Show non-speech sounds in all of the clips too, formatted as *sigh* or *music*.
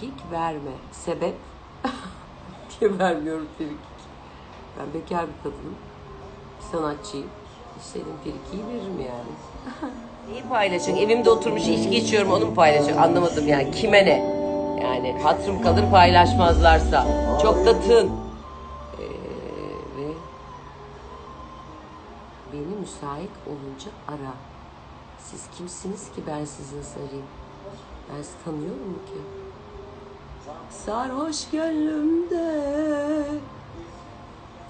Frikik verme. Sebep? *laughs* Diye vermiyorum frikik. Ben bekar bir kadınım. Sanatçıyım. İstediğim frikiyi veririm yani. *laughs* Neyi paylaşın? Evimde oturmuş içki içiyorum onu mu paylaşın? Anlamadım yani. Kime ne? Yani hatırım kalır paylaşmazlarsa. Çok da tın. Ee, ve beni müsait olunca ara. Siz kimsiniz ki ben sizi nasıl arayayım? Ben sizi tanıyorum ki? Sarhoş gönlümde.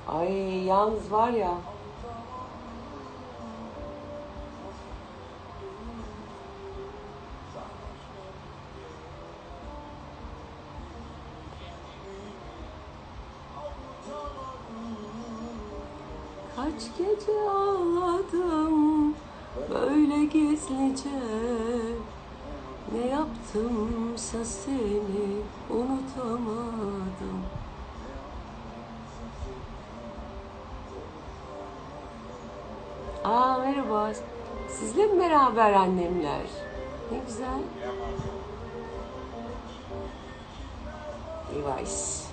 Ay yalnız var ya. Kaç gece ağladım böyle gizlice Ne yaptımsa seni unutamadım Aa merhaba. Sizle mi beraber annemler? Ne güzel. Device.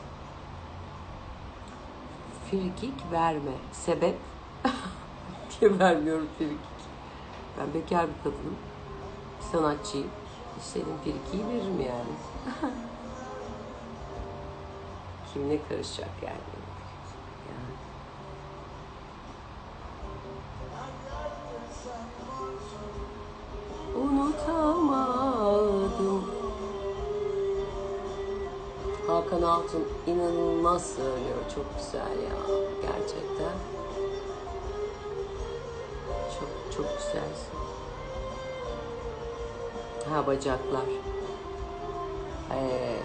Frikik verme. Sebep? *laughs* Diye vermiyorum frikik. Ben bekar bir kadınım. Sanatçıyım. İstediğim frikiyi veririm yani. *laughs* Kim ne karışacak yani? yani. Unutamadım. Hakan Altun inanılmaz söylüyor. Çok güzel ya. Gerçekten. Çok çok güzel. Ha bacaklar. Ee,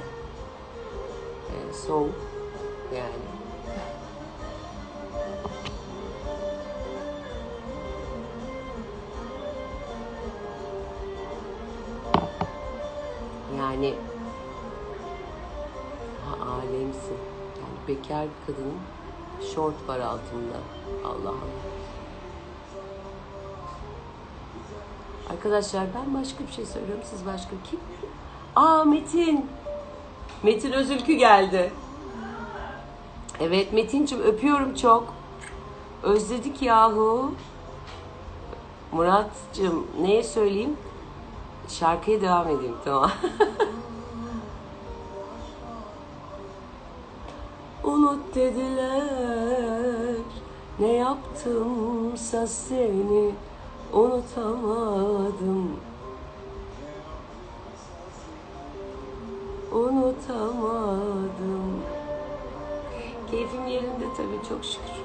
e, soğuk yani. Yani ha, alemsin. Yani bekar bir kadının şort var altında. Allah Arkadaşlar ben başka bir şey söylüyorum. Siz başka kim? Aa Metin. Metin Özülkü geldi. Evet Metin'cim öpüyorum çok. Özledik yahu. Murat'cığım neye söyleyeyim? Şarkıya devam edeyim tamam. *laughs* Unut dediler Ne yaptımsa seni Unutamadım Unutamadım Keyfim yerinde tabii çok şükür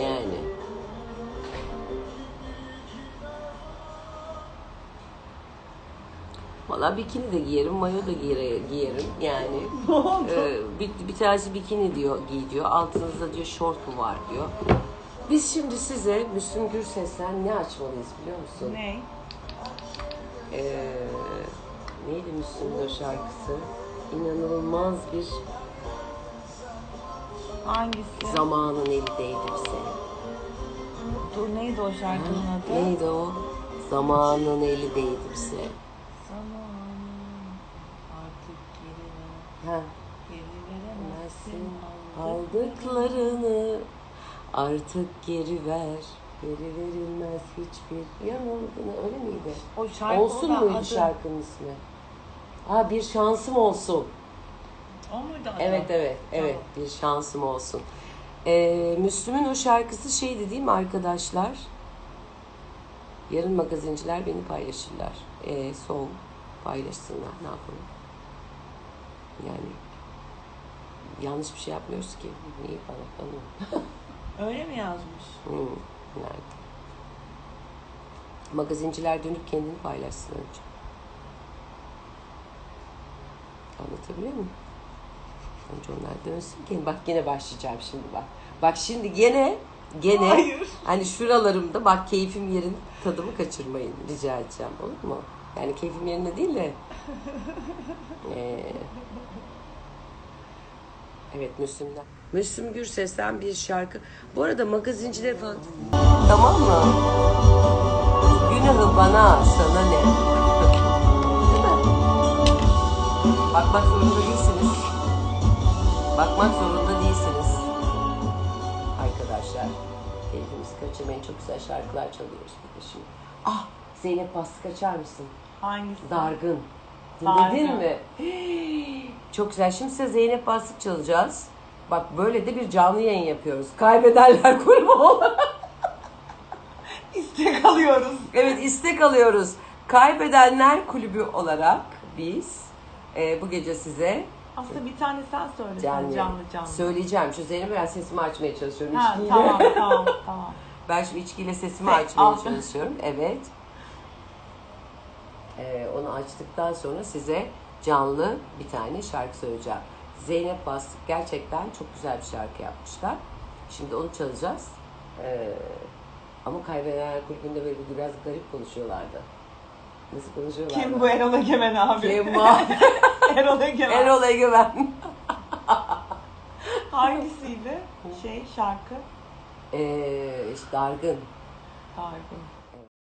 Yani Valla bikini de giyerim, mayo da giyer, giyerim yani. *laughs* Ee, bir, bir tanesi bikini diyor, giy diyor. Altınızda diyor şort mu var diyor. Biz şimdi size Müslüm Gürses'ten ne açmalıyız biliyor musun? Ne? Ee, neydi Müslüm'ün o şarkısı? İnanılmaz bir Hangisi? zamanın eli değdi bize. Dur neydi o şarkının adı? Neydi o? Zamanın eli değdi bize. Zamanım artık geri ver. Ha. Geri veremezsin aldıklarını artık geri ver. Geri verilmez hiçbir yanıldığını öyle miydi? O şarkı olsun o da muydu adı- şarkının ismi? Ha bir şansım olsun. O muydu adı? Evet evet evet bir şansım olsun. Ee, Müslüm'ün o şarkısı şeydi değil mi arkadaşlar? Yarın magazinciler beni paylaşırlar. Ee, son paylaşsınlar ne yapalım? Yani yanlış bir şey yapmıyoruz ki. Bana anlamadım. *laughs* Öyle mi yazmış? Hmm, nerede? Magazinciler dönüp kendini paylaşsın önce. Anlatabiliyor muyum? Önce onlar dönsün ki bak yine başlayacağım şimdi bak. Bak şimdi gene gene Hayır. hani şuralarımda bak keyfim yerin tadımı kaçırmayın rica edeceğim olur mu? Yani keyfim yerinde değil de eee, *laughs* Evet Müslüm'den. Müslüm Gürses'ten bir şarkı. Bu arada magazinciler falan... Tamam mı? Günahı bana, sana ne? Değil mi? Bakmak zorunda değilsiniz. Bakmak zorunda değilsiniz. Arkadaşlar, keyfimizi kaçırmayın. Çok güzel şarkılar çalıyoruz burada şimdi. Ah, Zeynep Bastık açar mısın? Hangisi? Dargın. Dargın. Dinledin mi? Çok güzel. Şimdi size Zeynep Bastık çalacağız. Bak böyle de bir canlı yayın yapıyoruz. Kaybedenler kulübü olarak. *laughs* İstek alıyoruz. Evet istek alıyoruz. Kaybedenler kulübü olarak biz e, bu gece size Aslında bir tane sen söyle canlı, canlı canlı. söyleyeceğim. Şu Zeynep biraz sesimi açmaya çalışıyorum Ha, içkiyle. tamam tamam *laughs* tamam. Ben şimdi içkiyle sesimi Peki, açmaya al. çalışıyorum. Evet. Ee, onu açtıktan sonra size canlı bir tane şarkı söyleyeceğim. Zeynep Bastık gerçekten çok güzel bir şarkı yapmışlar. Şimdi onu çalacağız. Ee, ama Kaybedenler Kulübü'nde böyle biraz garip konuşuyorlardı. Nasıl konuşuyorlardı? Kim bu Erol Egemen abi? Kim *laughs* bu? Erol Egemen. Erol Egemen. *laughs* Hangisiydi? Şey şarkı. Ee, işte dargın. Dargın.